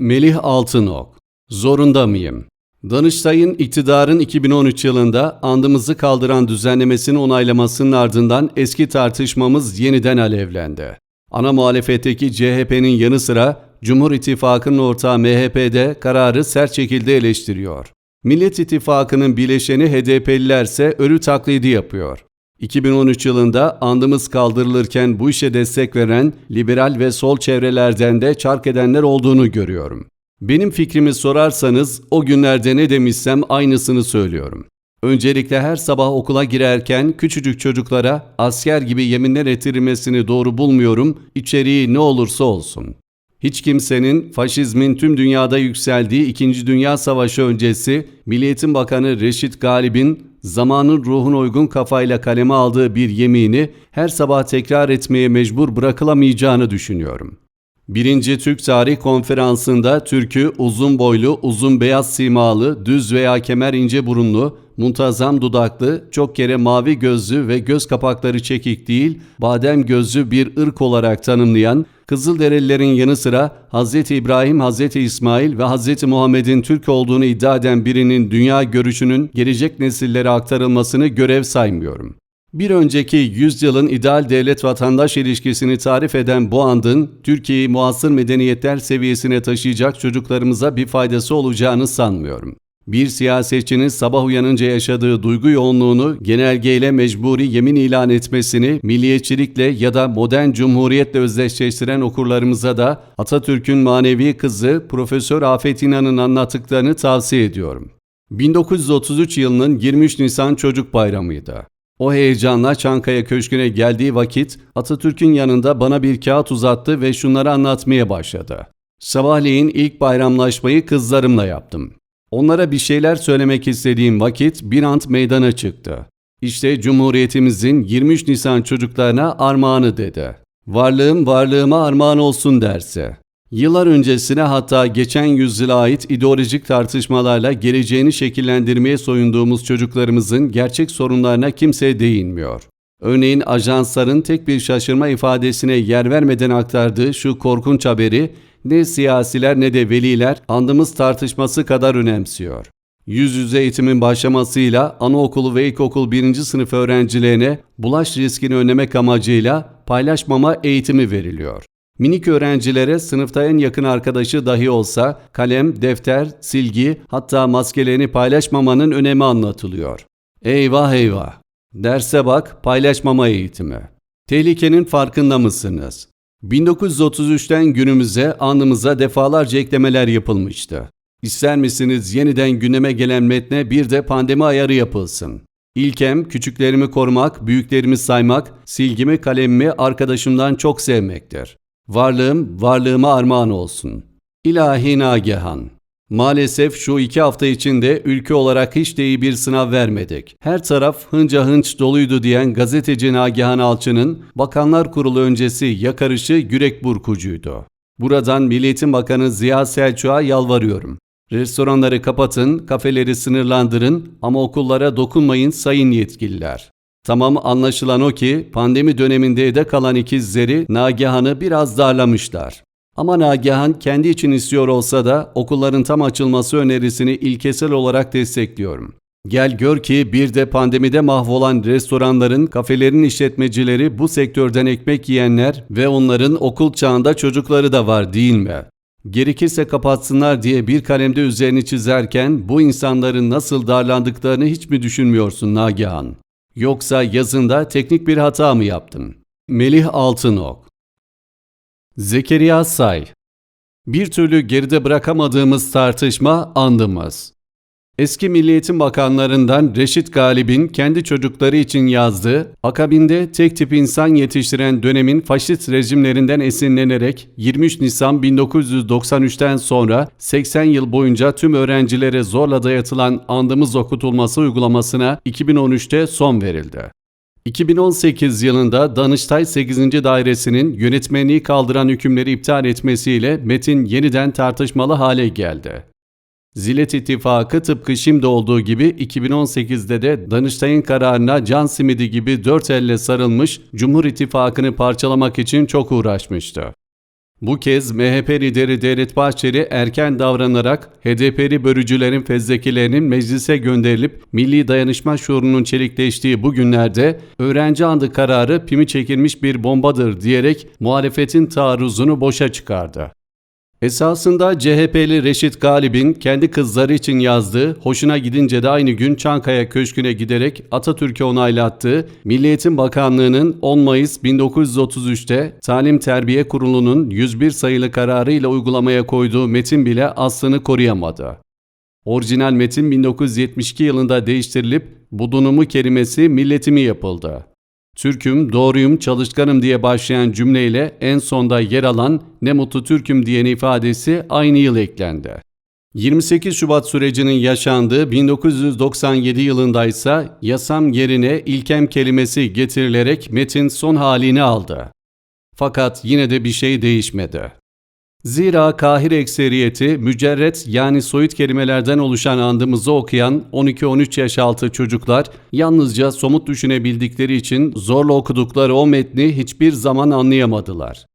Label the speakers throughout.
Speaker 1: Melih Altınok Zorunda mıyım? Danıştay'ın iktidarın 2013 yılında andımızı kaldıran düzenlemesini onaylamasının ardından eski tartışmamız yeniden alevlendi. Ana muhalefetteki CHP'nin yanı sıra Cumhur İttifakı'nın ortağı MHP'de kararı sert şekilde eleştiriyor. Millet İttifakı'nın bileşeni HDP'liler ise ölü taklidi yapıyor. 2013 yılında andımız kaldırılırken bu işe destek veren liberal ve sol çevrelerden de çark edenler olduğunu görüyorum. Benim fikrimi sorarsanız o günlerde ne demişsem aynısını söylüyorum. Öncelikle her sabah okula girerken küçücük çocuklara asker gibi yeminler ettirilmesini doğru bulmuyorum, içeriği ne olursa olsun. Hiç kimsenin faşizmin tüm dünyada yükseldiği 2. Dünya Savaşı öncesi Milliyetin Bakanı Reşit Galip'in zamanın ruhuna uygun kafayla kaleme aldığı bir yemini her sabah tekrar etmeye mecbur bırakılamayacağını düşünüyorum. Birinci Türk Tarih Konferansı'nda Türk'ü uzun boylu, uzun beyaz simalı, düz veya kemer ince burunlu, muntazam dudaklı, çok kere mavi gözlü ve göz kapakları çekik değil, badem gözlü bir ırk olarak tanımlayan, Kızılderililerin yanı sıra Hz. İbrahim, Hz. İsmail ve Hz. Muhammed'in Türk olduğunu iddia eden birinin dünya görüşünün gelecek nesillere aktarılmasını görev saymıyorum. Bir önceki yüzyılın ideal devlet-vatandaş ilişkisini tarif eden bu andın, Türkiye'yi muasır medeniyetler seviyesine taşıyacak çocuklarımıza bir faydası olacağını sanmıyorum. Bir siyasetçinin sabah uyanınca yaşadığı duygu yoğunluğunu genelgeyle mecburi yemin ilan etmesini milliyetçilikle ya da modern cumhuriyetle özdeşleştiren okurlarımıza da Atatürk'ün manevi kızı Profesör Afet İnan'ın anlattıklarını tavsiye ediyorum. 1933 yılının 23 Nisan Çocuk Bayramı'ydı. O heyecanla Çankaya Köşkü'ne geldiği vakit Atatürk'ün yanında bana bir kağıt uzattı ve şunları anlatmaya başladı. Sabahleyin ilk bayramlaşmayı kızlarımla yaptım. Onlara bir şeyler söylemek istediğim vakit bir ant meydana çıktı. İşte Cumhuriyetimizin 23 Nisan çocuklarına armağanı dedi. Varlığım varlığıma armağan olsun derse. Yıllar öncesine hatta geçen yüzyıla ait ideolojik tartışmalarla geleceğini şekillendirmeye soyunduğumuz çocuklarımızın gerçek sorunlarına kimse değinmiyor. Örneğin ajansların tek bir şaşırma ifadesine yer vermeden aktardığı şu korkunç haberi ne siyasiler ne de veliler andımız tartışması kadar önemsiyor. Yüz yüze eğitimin başlamasıyla anaokulu ve ilkokul birinci sınıf öğrencilerine bulaş riskini önlemek amacıyla paylaşmama eğitimi veriliyor. Minik öğrencilere sınıfta en yakın arkadaşı dahi olsa kalem, defter, silgi hatta maskelerini paylaşmamanın önemi anlatılıyor. Eyvah eyvah! Derse bak paylaşmama eğitimi. Tehlikenin farkında mısınız? 1933'ten günümüze anımıza defalarca eklemeler yapılmıştı. İster misiniz yeniden gündeme gelen metne bir de pandemi ayarı yapılsın. İlkem küçüklerimi korumak, büyüklerimi saymak, silgimi kalemimi arkadaşımdan çok sevmektir. Varlığım, varlığıma armağan olsun. İlahi Nagihan Maalesef şu iki hafta içinde ülke olarak hiç de iyi bir sınav vermedik. Her taraf hınca hınç doluydu diyen gazeteci Nagihan Alçı'nın Bakanlar Kurulu öncesi yakarışı yürek burkucuydu. Buradan Milliyetin Bakanı Ziya Selçuk'a yalvarıyorum. Restoranları kapatın, kafeleri sınırlandırın ama okullara dokunmayın sayın yetkililer. Tamam anlaşılan o ki pandemi döneminde evde kalan ikizleri Nagihan'ı biraz darlamışlar. Ama Nagihan kendi için istiyor olsa da okulların tam açılması önerisini ilkesel olarak destekliyorum. Gel gör ki bir de pandemide mahvolan restoranların, kafelerin işletmecileri bu sektörden ekmek yiyenler ve onların okul çağında çocukları da var değil mi? Gerekirse kapatsınlar diye bir kalemde üzerini çizerken bu insanların nasıl darlandıklarını hiç mi düşünmüyorsun Nagihan? Yoksa yazında teknik bir hata mı yaptın? Melih Altınok Zekeriya Say Bir türlü geride bırakamadığımız tartışma andımız. Eski Milliyetin Bakanlarından Reşit Galip'in kendi çocukları için yazdığı, akabinde tek tip insan yetiştiren dönemin faşist rejimlerinden esinlenerek 23 Nisan 1993'ten sonra 80 yıl boyunca tüm öğrencilere zorla dayatılan andımız okutulması uygulamasına 2013'te son verildi. 2018 yılında Danıştay 8. Dairesi'nin yönetmenliği kaldıran hükümleri iptal etmesiyle metin yeniden tartışmalı hale geldi. Zilet İttifakı tıpkı şimdi olduğu gibi 2018'de de Danıştay'ın kararına can simidi gibi dört elle sarılmış Cumhur İttifakı'nı parçalamak için çok uğraşmıştı. Bu kez MHP lideri Devlet Bahçeli erken davranarak HDP'li börücülerin fezlekelerinin meclise gönderilip milli dayanışma şuurunun çelikleştiği bu günlerde öğrenci andı kararı pimi çekilmiş bir bombadır diyerek muhalefetin taarruzunu boşa çıkardı. Esasında CHP'li Reşit Galip'in kendi kızları için yazdığı, hoşuna gidince de aynı gün Çankaya Köşkü'ne giderek Atatürk'e onaylattığı, Milli Eğitim Bakanlığı'nın 10 Mayıs 1933'te Talim Terbiye Kurulu'nun 101 sayılı kararıyla uygulamaya koyduğu metin bile aslını koruyamadı. Orijinal metin 1972 yılında değiştirilip budunumu kelimesi milletimi yapıldı. Türk'üm, doğruyum, çalışkanım diye başlayan cümleyle en sonda yer alan ne mutlu Türk'üm diyen ifadesi aynı yıl eklendi. 28 Şubat sürecinin yaşandığı 1997 yılında ise yasam yerine ilkem kelimesi getirilerek metin son halini aldı. Fakat yine de bir şey değişmedi. Zira Kahir ekseriyeti mücerret yani soyut kelimelerden oluşan andımızı okuyan 12-13 yaş altı çocuklar yalnızca somut düşünebildikleri için zorla okudukları o metni hiçbir zaman anlayamadılar.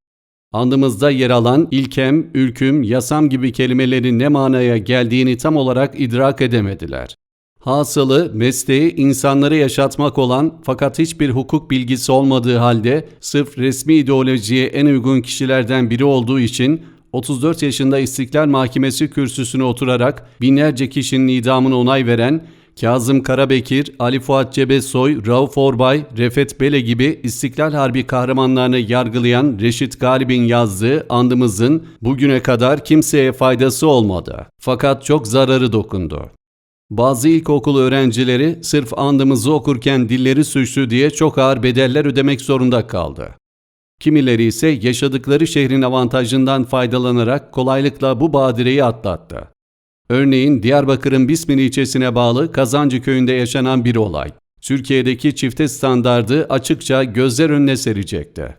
Speaker 1: Andımızda yer alan ilkem, ülküm, yasam gibi kelimelerin ne manaya geldiğini tam olarak idrak edemediler. Hasılı mesleği insanları yaşatmak olan fakat hiçbir hukuk bilgisi olmadığı halde sırf resmi ideolojiye en uygun kişilerden biri olduğu için 34 yaşında İstiklal Mahkemesi kürsüsüne oturarak binlerce kişinin idamına onay veren Kazım Karabekir, Ali Fuat Cebesoy, Rauf Orbay, Refet Bele gibi İstiklal Harbi kahramanlarını yargılayan Reşit Galip'in yazdığı andımızın bugüne kadar kimseye faydası olmadı. Fakat çok zararı dokundu. Bazı ilkokul öğrencileri sırf andımızı okurken dilleri suçlu diye çok ağır bedeller ödemek zorunda kaldı. Kimileri ise yaşadıkları şehrin avantajından faydalanarak kolaylıkla bu badireyi atlattı. Örneğin Diyarbakır'ın Bismil ilçesine bağlı Kazancı köyünde yaşanan bir olay. Türkiye'deki çifte standardı açıkça gözler önüne serecekti.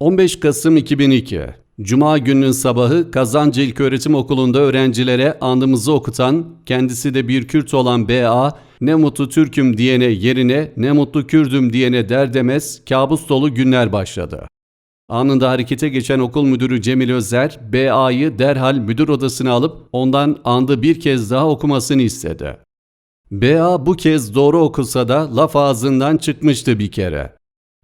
Speaker 1: 15 Kasım 2002 Cuma gününün sabahı Kazancı İlköğretim Okulu'nda öğrencilere andımızı okutan, kendisi de bir Kürt olan B.A. ne mutlu Türk'üm diyene yerine ne mutlu Kürdüm diyene der demez kabus dolu günler başladı. Anında harekete geçen okul müdürü Cemil Özer, B.A.'yı derhal müdür odasına alıp ondan andı bir kez daha okumasını istedi. B.A. bu kez doğru okusa da laf ağzından çıkmıştı bir kere.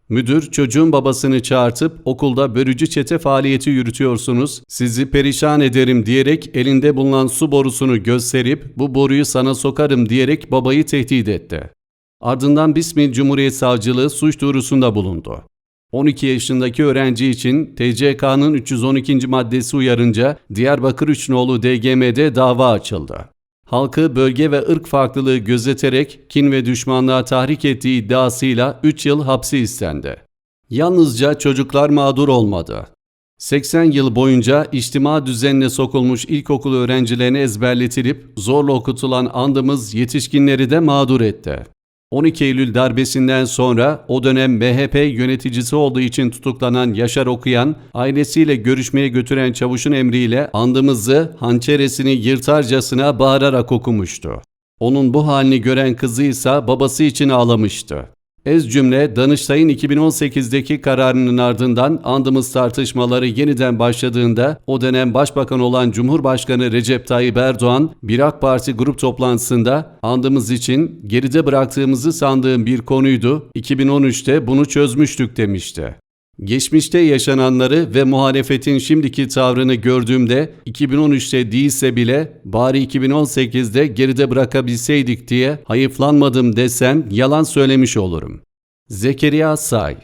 Speaker 1: Müdür çocuğun babasını çağırtıp okulda börücü çete faaliyeti yürütüyorsunuz, sizi perişan ederim diyerek elinde bulunan su borusunu gösterip bu boruyu sana sokarım diyerek babayı tehdit etti. Ardından Bismil Cumhuriyet Savcılığı suç duyurusunda bulundu. 12 yaşındaki öğrenci için TCK'nın 312. maddesi uyarınca Diyarbakır Üçnoğlu DGM'de dava açıldı. Halkı bölge ve ırk farklılığı gözeterek kin ve düşmanlığa tahrik ettiği iddiasıyla 3 yıl hapsi istendi. Yalnızca çocuklar mağdur olmadı. 80 yıl boyunca içtima düzenine sokulmuş ilkokul öğrencilerine ezberletilip zorla okutulan andımız yetişkinleri de mağdur etti. 12 Eylül darbesinden sonra o dönem MHP yöneticisi olduğu için tutuklanan Yaşar Okuyan, ailesiyle görüşmeye götüren çavuşun emriyle andımızı hançeresini yırtarcasına bağırarak okumuştu. Onun bu halini gören kızı ise babası için ağlamıştı. Ez cümle Danıştay'ın 2018'deki kararının ardından andımız tartışmaları yeniden başladığında o dönem başbakan olan Cumhurbaşkanı Recep Tayyip Erdoğan bir AK Parti grup toplantısında andımız için geride bıraktığımızı sandığım bir konuydu. 2013'te bunu çözmüştük demişti. Geçmişte yaşananları ve muhalefetin şimdiki tavrını gördüğümde 2013'te değilse bile bari 2018'de geride bırakabilseydik diye hayıflanmadım desem yalan söylemiş olurum. Zekeriya Say